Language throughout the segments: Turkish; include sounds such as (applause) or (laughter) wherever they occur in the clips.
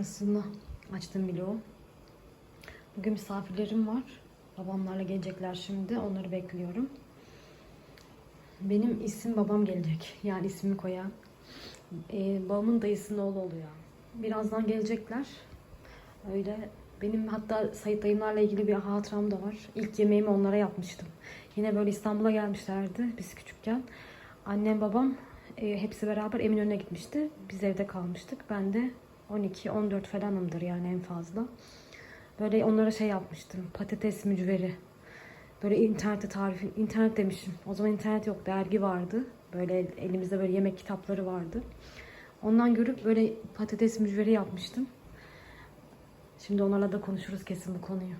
sofrasını açtım vlogu. Bugün misafirlerim var. Babamlarla gelecekler şimdi. Onları bekliyorum. Benim isim babam gelecek. Yani ismimi koyan. Ee, babamın dayısının oğlu oluyor. Birazdan gelecekler. Öyle benim hatta Sayit dayımlarla ilgili bir hatıram da var. İlk yemeğimi onlara yapmıştım. Yine böyle İstanbul'a gelmişlerdi biz küçükken. Annem babam e, hepsi beraber Eminönü'ne gitmişti. Biz evde kalmıştık. Ben de 12-14 falanımdır yani en fazla. Böyle onlara şey yapmıştım. Patates mücveri. Böyle internette tarifi, internet demişim. O zaman internet yok, dergi vardı. Böyle el- elimizde böyle yemek kitapları vardı. Ondan görüp böyle patates mücveri yapmıştım. Şimdi onlarla da konuşuruz kesin bu konuyu.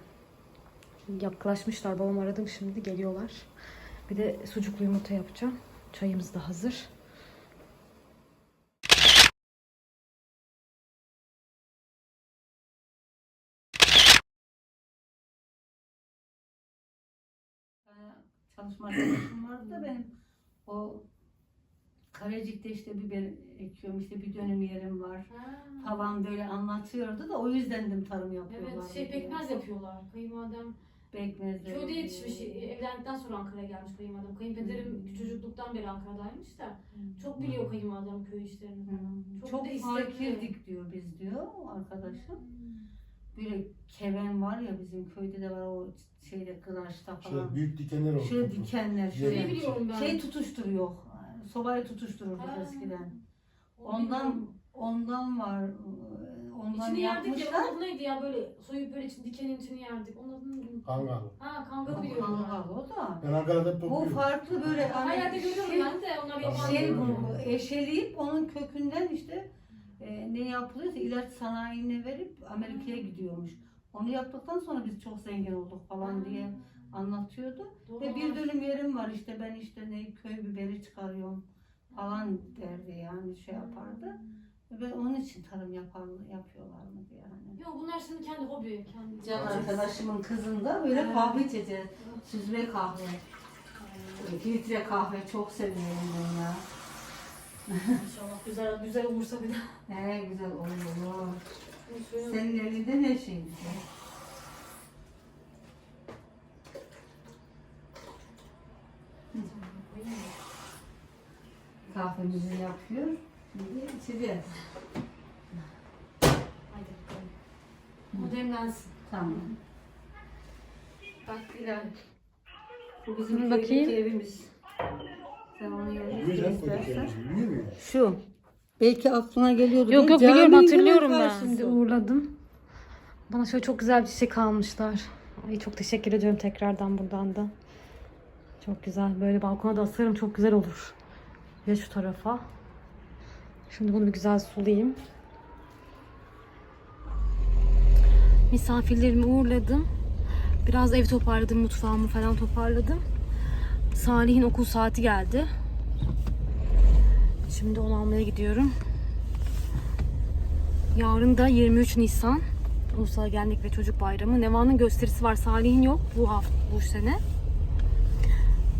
Yaklaşmışlar. Babam aradım şimdi. Geliyorlar. Bir de sucuklu yumurta yapacağım. Çayımız da hazır. Çalışma arkadaşım vardı da benim o Karecik'te işte biber ekiyorum işte bir dönüm yerim var falan böyle anlatıyordu da o yüzden dedim tarım yapıyorlar. Evet şey diye. pekmez yapıyorlar. Kayınvalidem Pekmezleri. köyde yetişmiş. Evlendikten sonra Ankara'ya gelmiş kayınvalidem. Kayınpederim Hmm. çocukluktan beri Ankara'daymış da Hmm. çok biliyor kayınvalidem köy işlerini falan. Hmm. Çok, Çok, da istekli. fakirdik diyor biz diyor arkadaşım. Böyle keven var ya bizim köyde de var o şeyde kıraçta falan. Şöyle büyük dikenler oldu. Şöyle dikenler Şey şöyle. biliyorum ben. Şey tutuşturuyor. Sobayı tutuştururduk Ha. eskiden. Ondan ondan var. Ondan İçini yerdik ya. yapmışlar. Onun adı neydi ya böyle soyup böyle için, dikenin içini yerdik. Onun adını unuttum. Kangal. Ha kangalı biliyorum. Kangal o da. Ben Ankara'da Bu topluyorum. farklı böyle Her yerde hani görüyorum şey, ben de onlar yapan. şey bu eşeleyip onun kökünden işte e, ne yapılıyorsa ilaç sanayine verip Amerika'ya gidiyormuş. Onu yaptıktan sonra biz çok zengin olduk falan diye anlatıyordu. Doğru. Ve bir dönüm yerim var işte ben işte ne köy biberi çıkarıyorum falan derdi yani şey yapardı. Ve onun için tarım yapar, yapıyorlar mı diye hani. Yok bunlar senin kendi hobi. Kendi Can arkadaşımın kızında böyle Evet. kahve içeceğiz. Süzme kahve. Filtre kahve çok seviyorum ben ya. İnşallah güzel güzel olursa bir de. Ne güzel olur. Senin... Senin elinde ne şey güzel. Kahvemizi yapıyor. Şimdi içeceğiz. Haydi bakalım. O demlensin. Tamam. Bak Bilal. Bu bizim Hı, köydeki bakayım. evimiz. Sen onu istersen. Şu. Belki aklına geliyordu. Yok yok biliyorum hatırlıyorum ben. Şimdi uğurladım. Bana şöyle çok güzel bir çiçek almışlar. Ay çok teşekkür ediyorum tekrardan buradan da. Çok güzel. Böyle balkona da asarım çok güzel olur. Ya şu tarafa. Şimdi bunu bir güzel sulayayım. Misafirlerimi uğurladım. Biraz ev toparladım, mutfağımı falan toparladım. Salih'in okul saati geldi. Şimdi onu almaya gidiyorum. Yarın da 23 Nisan Ulusal Genlik ve Çocuk Bayramı. Neva'nın gösterisi var. Salih'in yok bu hafta bu sene.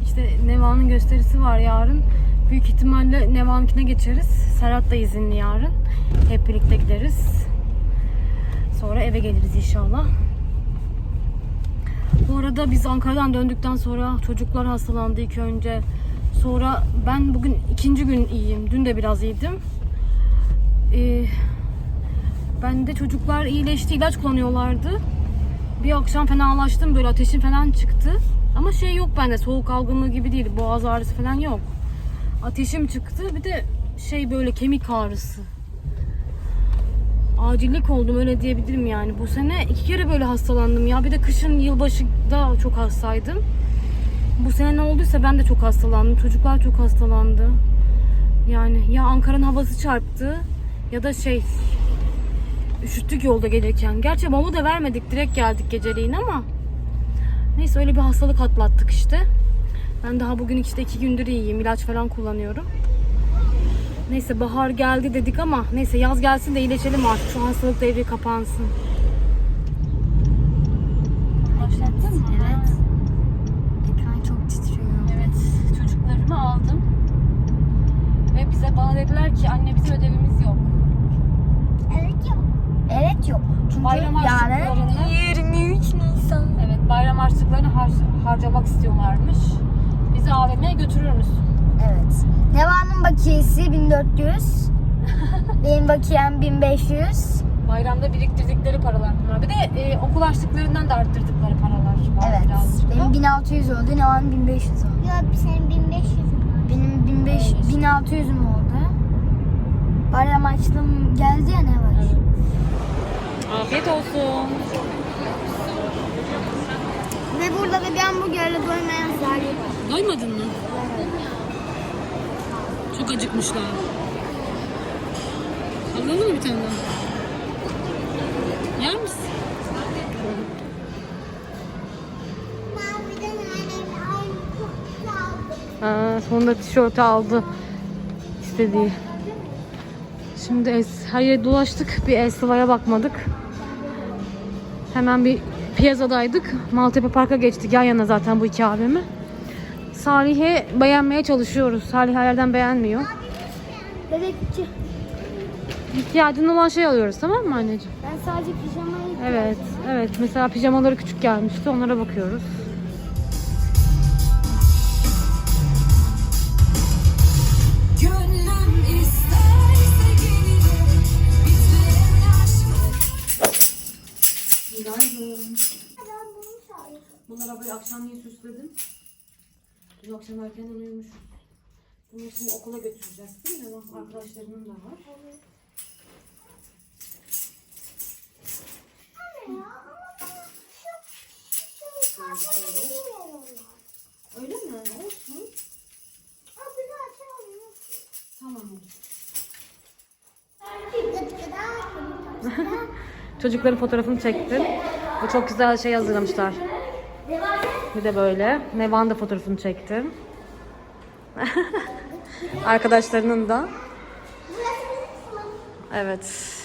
İşte Neva'nın gösterisi var yarın. Büyük ihtimalle Neva'nınkine geçeriz. Serhat da izinli yarın. Hep birlikte gideriz. Sonra eve geliriz inşallah. Bu arada biz Ankara'dan döndükten sonra çocuklar hastalandı ilk önce. Sonra ben bugün ikinci gün iyiyim. Dün de biraz iyiydim. Ee, ben de çocuklar iyileşti, ilaç kullanıyorlardı. Bir akşam fenalaştım, böyle ateşim falan çıktı. Ama şey yok bende, soğuk algınlığı gibi değil, boğaz ağrısı falan yok. Ateşim çıktı, bir de şey böyle kemik ağrısı. Acillik oldum öyle diyebilirim yani. Bu sene iki kere böyle hastalandım ya. Bir de kışın yılbaşında çok hastaydım. Bu sene ne olduysa ben de çok hastalandım. Çocuklar çok hastalandı. Yani ya Ankara'nın havası çarptı ya da şey üşüttük yolda gelirken. Gerçi mama da vermedik. Direkt geldik geceliğin ama neyse öyle bir hastalık atlattık işte. Ben daha bugün işte iki gündür iyiyim. ilaç falan kullanıyorum. Neyse bahar geldi dedik ama neyse yaz gelsin de iyileşelim artık. Şu hastalık devri kapansın. Başlattın mı? Evet. Ekran çok titriyor. Evet, çocuklarımı aldım. Ve bize bana dediler ki anne bizim ödevimiz yok. Evet yok. Evet yok. Çünkü Bayram harçlıklarını- 23 Nisan. Evet bayram harçlıklarını har- harcamak istiyorlarmış. Bizi AVM'ye götürür müsün? Evet. Neva'nın bakiyesi 1400. (laughs) Benim bakiyem 1500. Bayramda biriktirdikleri paralar bunlar. Bir de e, okul harçlıklarından da arttırdıkları paralar var Evet. birazcık da. Benim 1600 oldu. Neva'nın 1500 oldu. Yok senin 1500 Benim 1500, Evet. 1600'üm oldu. Bayram açlığım geldi ya ne var? Afiyet olsun. Ve burada da bir hamburgerle doymayan var. Doymadın mı? Çok acıkmışlar. Alalım mı bir tane daha? Yer misin? Ha, sonunda tişörtü aldı. istediği. Şimdi es, her yere dolaştık. Bir Esva'ya bakmadık. Hemen bir piyazadaydık. Maltepe Park'a geçtik. Yan yana zaten bu iki abimi. Salih'e beğenmeye çalışıyoruz. Salih her yerden beğenmiyor. Bebekçi. İhtiyacın olan şey alıyoruz tamam mı anneciğim? Ben sadece pijamayı Evet, evet. Mesela pijamaları küçük gelmişti. Onlara bakıyoruz. Günaydın. Bunlara böyle akşamleyin süsledim. Dün akşam erkenden uyumuşuz. Bunları şimdi okula götüreceğiz değil mi? Bak arkadaşlarının da var. Öyle mi? Olsun. Tamam. (laughs) Çocukların fotoğrafını çektim. Bu çok güzel şey hazırlamışlar. (laughs) Bir de böyle. Nevan da fotoğrafını çektim. (laughs) Arkadaşlarının da. Evet.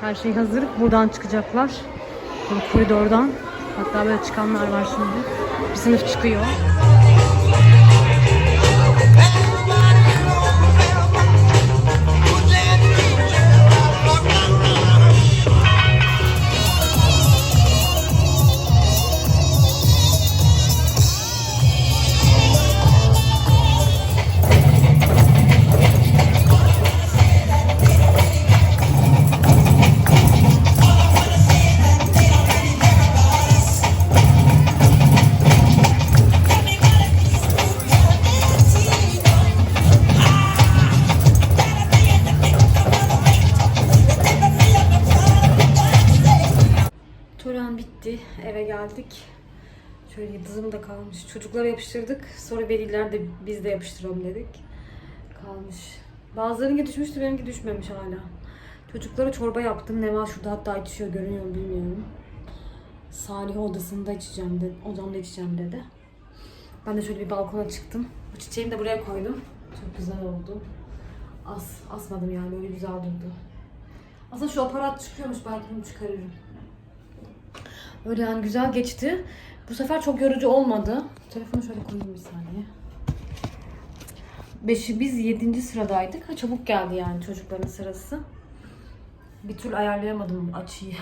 Her şey hazır. Buradan çıkacaklar. Böyle koridordan. Hatta böyle çıkanlar var şimdi. Bir sınıf çıkıyor. Eve geldik. Şöyle yıldızım da kalmış. Çocuklara yapıştırdık. Sonra veliler de biz de yapıştıralım dedik. Kalmış. Bazılarınki düşmüştü, benimki düşmemiş hala. Çocuklara çorba yaptım. Neva şurada hatta içiyor, görünüyor bilmiyorum. Salih odasında içeceğim dedi. Odamda içeceğim dedi. Ben de şöyle bir balkona çıktım. Bu çiçeğimi de buraya koydum. Çok güzel oldu. As, asmadım yani öyle güzel durdu. Aslında şu aparat çıkıyormuş belki bunu çıkarırım. Öyle yani güzel geçti. Bu sefer çok yorucu olmadı. Telefonu şöyle koyayım bir saniye. Beşi biz yedinci sıradaydık. Ha, çabuk geldi yani çocukların sırası. Bir türlü ayarlayamadım açıyı.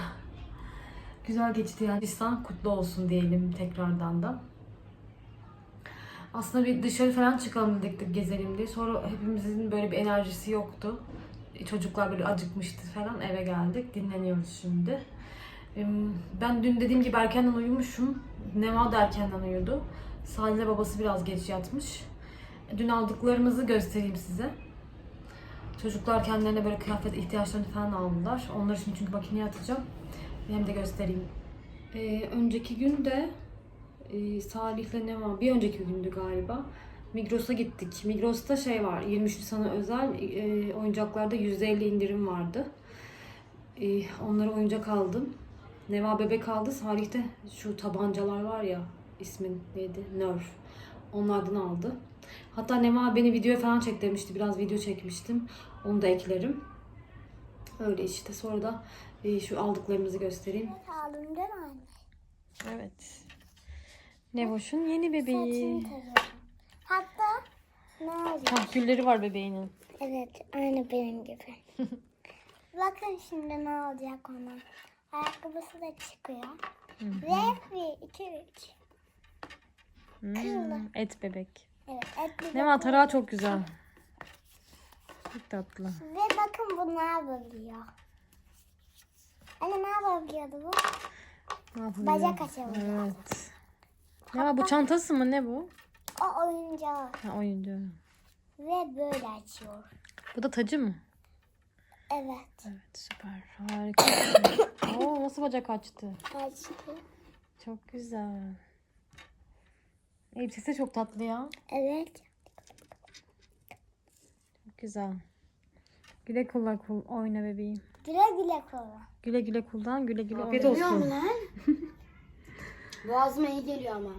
(laughs) Güzel geçti yani. İslam kutlu olsun diyelim tekrardan da. Aslında bir dışarı falan çıkalım dedik gezelim diye. Sonra hepimizin böyle bir enerjisi yoktu. Çocuklar böyle acıkmıştı falan eve geldik. Dinleniyoruz şimdi. Ben dün dediğim gibi erkenden uyumuşum. Neva da erkenden uyudu. Salih'le babası biraz geç yatmış. Dün aldıklarımızı göstereyim size. Çocuklar kendilerine böyle kıyafet ihtiyaçlarını falan aldılar. Onlar için çünkü makineye atacağım. Hem de göstereyim. Ee, önceki gün de e, Salih'le Neva, bir önceki gündü galiba. Migros'a gittik. Migros'ta şey var, 23 Nisan'a özel e, oyuncaklarda %50 indirim vardı. E, onlara oyuncak aldım. Neva bebek aldı. Salih'te şu tabancalar var ya ismin neydi? Nerf. Onlardan aldı. Hatta Neva beni videoya falan çek demişti. Biraz video çekmiştim. Onu da eklerim. Öyle işte. Sonra da e, şu aldıklarımızı göstereyim. Aldım değil mi anne? Evet. Nevoş'un yeni bebeği. Hatta Ne olacak? Tahkülleri var bebeğinin. Evet, aynı benim gibi. (laughs) Bakın şimdi ne olacak ona. Ayakkabısı da çıkıyor. Ve bir, iki, üç. Hmm, et bebek. Evet, etli Ne var tarağı çok güzel. Çok tatlı. Ve bakın bu ne yapabiliyor. Anne ne yapabiliyordu bu? Ne yapıyor? Bacak açabiliyor. Evet. Ne var bu çantası mı ne bu? O oyuncağı. Ha, oyuncu. Ve böyle açıyor. Bu da tacı mı? Evet. Evet süper. Harika. (coughs) Oo nasıl bacak açtı? Açtı. Çok güzel. Elbisesi çok tatlı ya. Evet. Çok güzel. Güle kullan kul oyna bebeğim. Güle güle kola. Güle güle kullan güle güle Afiyet oyna. olsun. (laughs) Boğazıma iyi geliyor ama.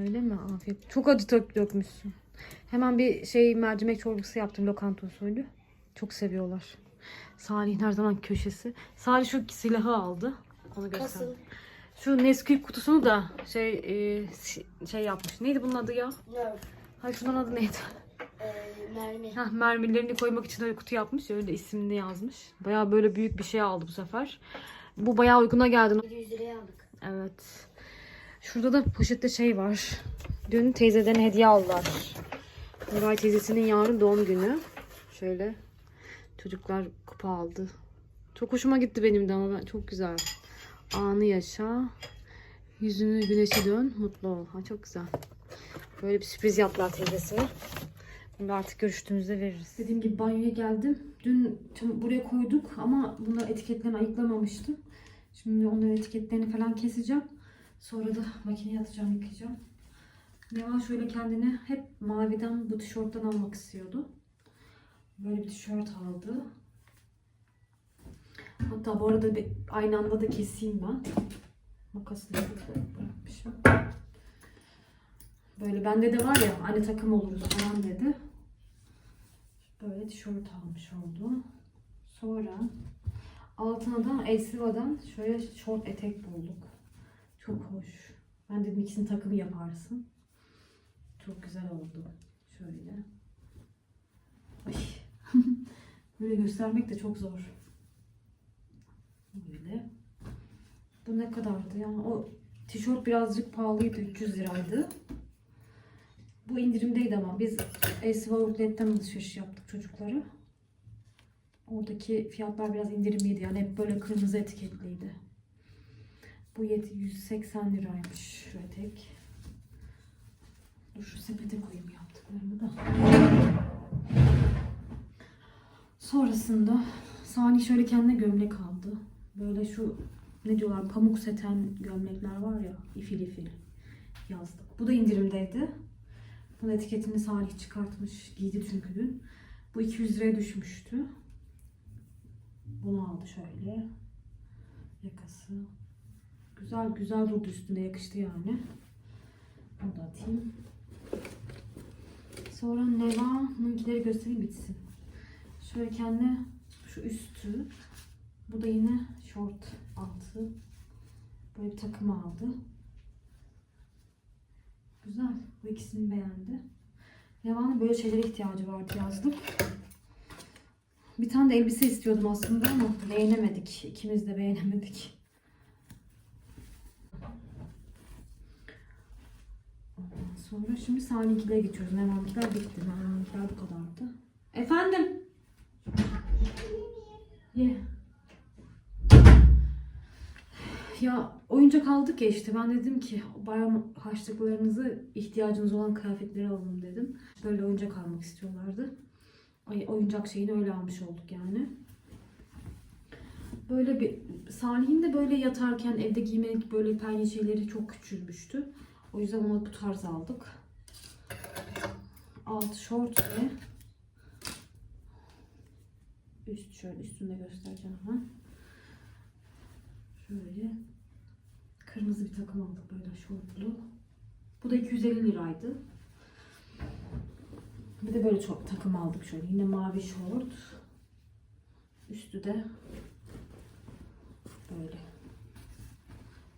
Öyle mi? Afiyet. Çok acı dök dökmüşsün. Hemen bir şey mercimek çorbası yaptım lokanta usulü. Çok seviyorlar. Salih'in her zaman köşesi. Salih şu silahı aldı. Onu göster. Şu Nesquik kutusunu da şey e, şey yapmış. Neydi bunun adı ya? Nerf. Hayır şunun adı neydi? Ee, mermi. Heh, mermilerini koymak için öyle kutu yapmış. Öyle ismini yazmış. Bayağı böyle büyük bir şey aldı bu sefer. Bu bayağı uyguna geldi. 700 liraya aldık. Evet. Şurada da poşette şey var. Dün teyzeden hediye aldılar. Nuray teyzesinin yarın doğum günü. Şöyle çocuklar kupa aldı. Çok hoşuma gitti benim de ama ben çok güzel. Anı yaşa. Yüzünü güneşe dön. Mutlu ol. Ha, çok güzel. Böyle bir sürpriz yaptılar teyzesine. Bunu artık görüştüğümüzde veririz. Dediğim gibi banyoya geldim. Dün tüm buraya koyduk ama bunlar etiketlerini ayıklamamıştım. Şimdi onların etiketlerini falan keseceğim. Sonra da makineye atacağım, yıkayacağım. Neva şöyle kendine hep maviden bu tişörtten almak istiyordu. Böyle bir tişört aldı. Hatta bu arada bir, aynı anda da keseyim ben. Makasla bırakmışım. Böyle bende de var ya anne takım olurdu falan dedi. Böyle tişört almış oldu. Sonra altına da Elsiva'dan şöyle short etek bulduk. Çok hoş. Ben dedim ikisini takım yaparsın. Çok güzel oldu. Şöyle. Ay. (laughs) Böyle göstermek de çok zor. Böyle. Bu ne kadardı ya? O tişört birazcık pahalıydı. 300 liraydı. Bu indirimdeydi ama biz Elsiva Outlet'ten alışveriş yaptık çocuklara. Oradaki fiyatlar biraz indirimliydi yani hep böyle kırmızı etiketliydi. Bu yet 180 liraymış şu etek. Dur şu sepete koyayım yaptıklarımı da. Sonrasında Sani şöyle kendine gömlek aldı. Böyle şu ne diyorlar pamuk seten gömlekler var ya ifil ifil yazdık. Bu da indirimdeydi. Bunun etiketini Salih çıkartmış. Giydi çünkü dün. Bu 200 liraya düşmüştü. Bunu aldı şöyle. Yakası. Güzel güzel durdu üstünde yakıştı yani. Bunu da atayım. Sonra Neva'nınkileri göstereyim bitsin. Şöyle kendi şu üstü. Bu da yine short altı. Böyle bir takım aldı. Güzel. Bu ikisini beğendi. Neva'nın böyle şeylere ihtiyacı vardı yazdık. Bir tane de elbise istiyordum aslında ama beğenemedik. İkimiz de beğenemedik. Sonra şimdi Salih'inkileri geçiyoruz. Neva'nınkiler bitti. Neva'nınkiler bu kadardı. Efendim? Ye. Ya oyuncak aldık ya işte ben dedim ki bayram harçlıklarınızı ihtiyacınız olan kıyafetleri alın dedim. Böyle oyuncak almak istiyorlardı. Ay, oyuncak şeyini öyle almış olduk yani. Böyle bir Salih'in de böyle yatarken evde giymelik böyle penye şeyleri çok küçülmüştü. O yüzden ona bu tarz aldık. Alt şort ve üst şöyle üstünde göstereceğim hemen. Şöyle kırmızı bir takım aldık böyle şortlu. Bu da 250 liraydı. Bir de böyle çok takım aldık şöyle. Yine mavi şort. Üstü de böyle.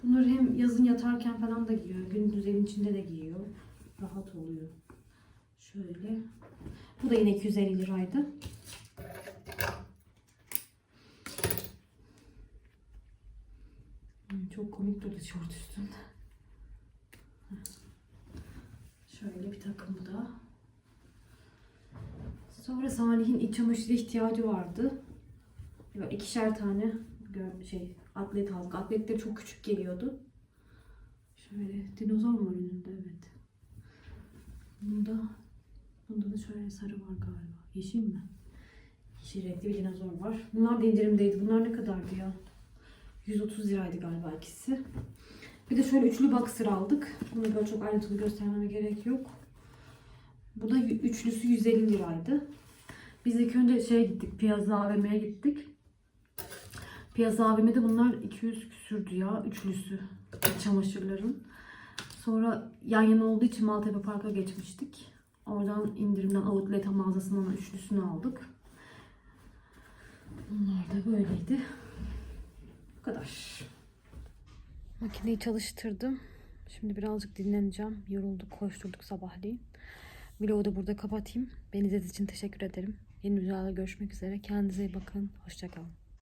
Bunları hem yazın yatarken falan da giyiyor. Gündüz evin içinde de giyiyor. Rahat oluyor. Şöyle. Bu da yine 250 liraydı. Hmm, Çok komik durdu tişört üstünde. Şöyle bir takım bu da. Sonra Salih'in iç çamaşırı ihtiyacı vardı. Böyle ikişer tane şey atlet aldık. Atletler çok küçük geliyordu. Şöyle dinozor mu önünde? Evet. Bunda bunda da şöyle sarı var galiba. Yeşil mi? Yeşil renkli bir dinozor var. Bunlar da indirimdeydi. Bunlar ne kadardı ya? 130 liraydı galiba ikisi. Bir de şöyle üçlü boxer aldık. Bunu böyle çok ayrıntılı göstermeme gerek yok. Bu da üçlüsü 150 liraydı. Biz ilk önce şeye gittik. Piyaza AVM'ye gittik. Piyaza AVM'de bunlar 200 küsürdü ya. Üçlüsü. Çamaşırların. Sonra yan yana olduğu için Maltepe Park'a geçmiştik. Oradan indirimden outlet mağazasından üçlüsünü aldık. Bunlar da böyleydi. Kadar. Makineyi çalıştırdım. Şimdi birazcık dinleneceğim. Yorulduk, koşturduk sabahleyin. Vlogu da burada kapatayım. Beni izlediğiniz için teşekkür ederim. Yeni videolarda görüşmek üzere. Kendinize iyi bakın. Hoşçakalın.